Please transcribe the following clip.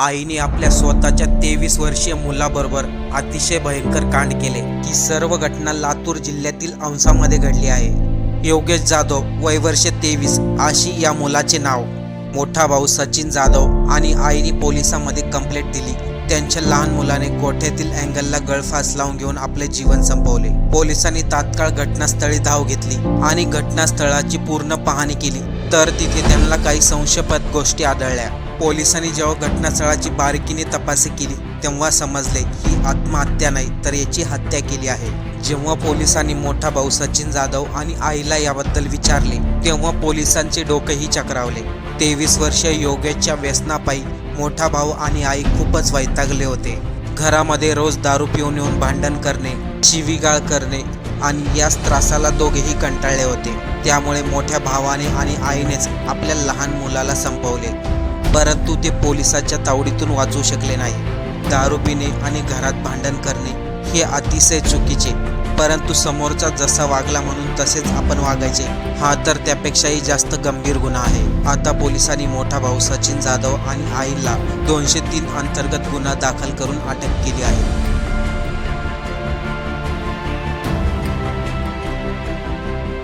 आईने आपल्या स्वतःच्या तेवीस वर्षीय मुलाबरोबर अतिशय भयंकर कांड केले. ही सर्व घटना लातूर जिल्ह्यातील अंशामध्ये घडली आहे. योगेश जाधव वय वर्ष तेवीस अशी या मुलाचे नाव. मोठा भाऊ सचिन जाधव आणि आईने पोलिसांमध्ये कंप्लेंट दिली. त्यांच्या लहान मुलाने कोठ्यातील अँगलला गळफास लावून घेऊन आपले जीवन संपवले. पोलिसांनी तात्काळ घटनास्थळी धाव घेतली आणि घटनास्थळाची पूर्ण पाहणी केली. तर तिथे त्यांना काही संशयपद गोष्टी आढळल्या. पोलिसांनी जेव्हा घटनास्थळाची बारीकीने तपासणी केली तेव्हा समजले की आत्महत्या नाही तर याची हत्या केली आहे. जेव्हा पोलिसांनी मोठा भाऊ सचिन जाधव आणि आईला याबद्दल विचारले तेव्हा पोलिसांचे डोकेही चक्रावले. तेवीस वर्षीय योगेशच्या व्यसनापायी मोठा भाऊ आणि आई खूपच वैतागले होते. घरामध्ये रोज दारू पिऊन येऊन भांडण करणे शिवीगाळ करणे आणि याच त्रासाला दोघेही कंटाळले होते. त्यामुळे मोठ्या भावाने आणि आईनेच आपल्या लहान मुलाला संपवले. परंतु ते पोलिसाच्या तावडीतून वाचू शकले नाही. दारू पिणे आणि घरात भांडण करणे हे अतिशय चुकीचे परंतु समोरचा जसा वागला म्हणून तसेच आपण वागायचे. हा तर त्यापेक्षाही जास्त गंभीर गुन्हा आहे. आता पोलिसांनी मोठा भाऊ सचिन जाधव आणि आईला दोनशे तीन अंतर्गत गुन्हा दाखल करून अटक केली आहे.